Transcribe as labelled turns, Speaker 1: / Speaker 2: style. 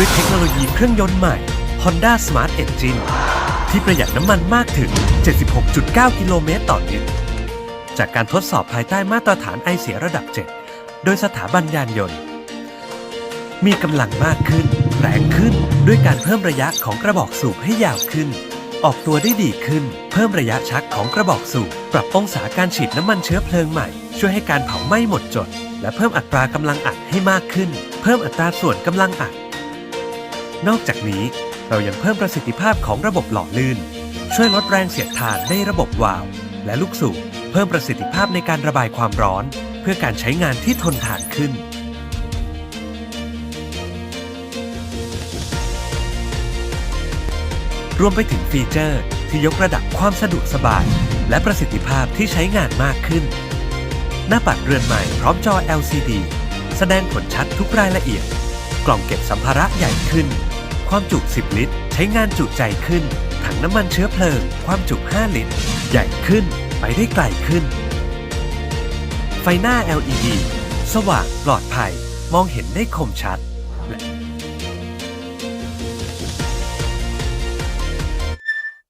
Speaker 1: ด้วยเทคโนโลยีเครื่องยนต์ใหม่ Honda Smart Engine ที่ประหยัดน้ำมันมากถึง 76.9 กิโลเมตรต่อลิตร จากการทดสอบภายใต้มาตรฐานไอเสียระดับ 7 โดยสถาบันยานยนต์ มีกำลังมากขึ้น แรงขึ้นด้วยการเพิ่มระยะของกระบอกสูบให้ยาวขึ้น ออกตัวได้ดีขึ้น เพิ่มระยะชักของกระบอกสูบ ปรับองศาการฉีดน้ำมันเชื้อเพลิงใหม่ ช่วยให้การเผาไหม้หมดจด และเพิ่มอัตรากำลังอัดให้มากขึ้น เพิ่มอัตราส่วนกำลังอัด นอกจากนี้เรายังเพิ่มประสิทธิภาพของระบบหล่อลื่น ช่วยลดแรงเสียดทานในระบบวาล์วและลูกสูบเพิ่มประสิทธิภาพในการระบายความร้อน เพื่อการใช้งานที่ทนทานขึ้น รวมไปถึงฟีเจอร์ที่ยกระดับความสะดวกสบาย และประสิทธิภาพที่ใช้งานมากขึ้น หน้าปัดเรือนใหม่พร้อมจอ LCD แสดงผลชัดทุกรายละเอียด กล่องเก็บสัมภาระใหญ่ขึ้น ความจุ 10 ลิตร ใช้งานจุใจขึ้น ถังน้ำมันเชื้อเพลิง ความจุ 5 ลิตร ใหญ่ขึ้น ไปได้ไกลขึ้น ไฟหน้า LED สว่างปลอดภัย มองเห็นได้คมชัด และ